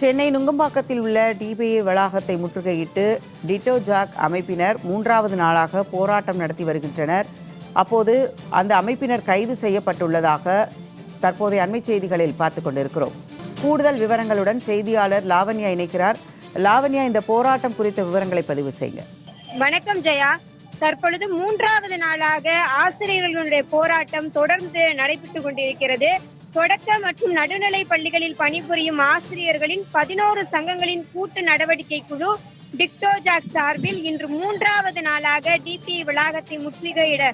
சென்னை நுங்கம்பாக்கத்தில் உள்ள டிபிஏ வளாகத்தை முற்றுகையிட்டு டிட்டோ ஜாக் அமைப்பினர் மூன்றாவது நாளாக போராட்டம் நடத்தி வருகின்றனர். அப்போது அந்த அமைப்பினர் கைது செய்யப்பட்டுள்ளதாக தற்போதைய அண்மை செய்திகளில் பார்த்து கொண்டிருக்கிறோம். கூடுதல் விவரங்களுடன் செய்தியாளர் லாவண்யா இணைக்கிறார். லாவண்யா இந்த போராட்டம் குறித்த விவரங்களை பதிவு செய்யுங்க. வணக்கம் ஜெயா. தற்பொழுது மூன்றாவது நாளாக ஆசிரியர்களுடைய போராட்டம் தொடர்ந்து நடைபெற்று கொண்டிருக்கிறது. தொடக்க மற்றும் நடுநிலை பள்ளிகளில் பணிபுரியும் ஆசிரியர்களின் பதினோரு சங்கங்களின் கூட்டு நடவடிக்கை குழு டிக்டோஜாக் சார்பில் இன்று மூன்றாவது நாளாக டிபி வளாகத்தை முற்றுகையிட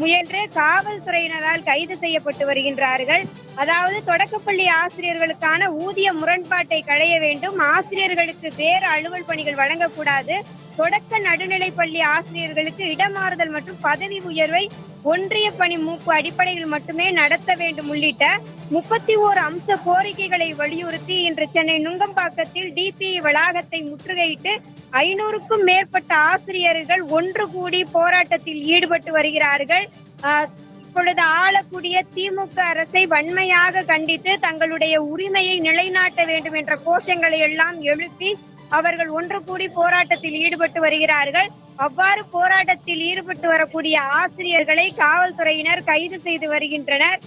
முயன்று காவல்துறையினரால் கைது செய்யப்பட்டு வருகின்றார்கள். அதாவது தொடக்கப்பள்ளி ஆசிரியர்களுக்கான ஊதிய முரண்பாட்டை களைய வேண்டும். ஆசிரியர்களுக்கு வேறு அலுவல் பணிகள் வழங்கக்கூடாது. தொடக்க நடுநிலை பள்ளி ஆசிரியர்களுக்கு இடமாறுதல் மற்றும் பதவி உயர்வை ஒன்றிய பணி மூப்பு அடிப்படையில் மட்டுமே நடத்த வேண்டும் உள்ளிட்ட முப்பத்தி ஓரு அம்ச கோரிக்கைகளை வலியுறுத்தி இன்று சென்னை நுங்கம்பாக்கத்தில் டிபி வளாகத்தை முற்றுகையிட்டு ஐநூறுக்கும் மேற்பட்ட ஆசிரியர்கள் ஒன்று கூடி போராட்டத்தில் ஈடுபட்டு வருகிறார்கள். ஆஹ், இப்பொழுது ஆளக்கூடிய திமுக அரசை வன்மையாக கண்டித்து தங்களுடைய உரிமையை நிலைநாட்ட வேண்டும் என்ற கோஷங்களை எல்லாம் எழுப்பி அவர்கள் ஒன்று கூடி போராட்டத்தில் ஈடுபட்டு வருகிறார்கள். அவ்வாறு போராட்டத்தில் ஈடுபட்டு வரக்கூடிய ஆசிரியர்களை காவல்துறையினர் கைது செய்து வருகின்றனர்.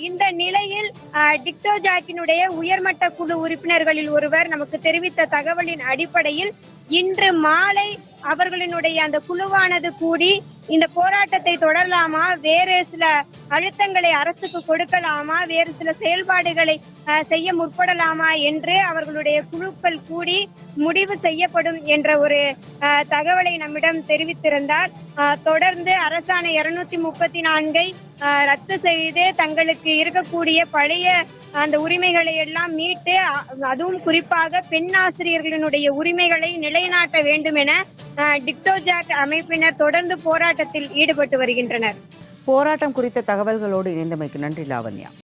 இந்த நிலையில் ஆஹ் டிக்டோஜாக்கினுடைய உயர்மட்ட குழு உறுப்பினர்களில் ஒருவர் நமக்கு தெரிவித்த தகவலின் அடிப்படையில் இன்று மாலை அவர்களினுடைய அந்த குழுவானது கூடி இந்த போராட்டத்தை தொடரலாமா? வேறு சில அழுத்தங்களை அரசுக்கு கொடுக்கலாமா? வேறு சில செயல்பாடுகளை ஆஹ், செய்ய முற்படலாமா என்று அவர்களுடைய குழுக்கள் கூடி முடிவு செய்யப்படும் என்ற ஒரு தகவலை நம்மிடம் தெரிவித்திருந்தார். தொடர்ந்து அரசாணை இருநூத்தி முப்பத்தி நான்கை ஆஹ், ரத்து செய்து தங்களுக்கு இருக்கக்கூடிய பழைய அந்த உரிமைகளை எல்லாம் மீட்டு அதுவும் குறிப்பாக பெண் ஆசிரியர்களினுடைய உரிமைகளை நிலைநாட்ட வேண்டும் என டிக்டோஜாட் டிக்டோஜாக் அமைப்பினர் தொடர்ந்து போராட்டத்தில் ஈடுபட்டு வருகின்றனர். போராட்டம் குறித்த தகவல்களோடு இணைந்தமைக்கு நன்றி லாவண்யா.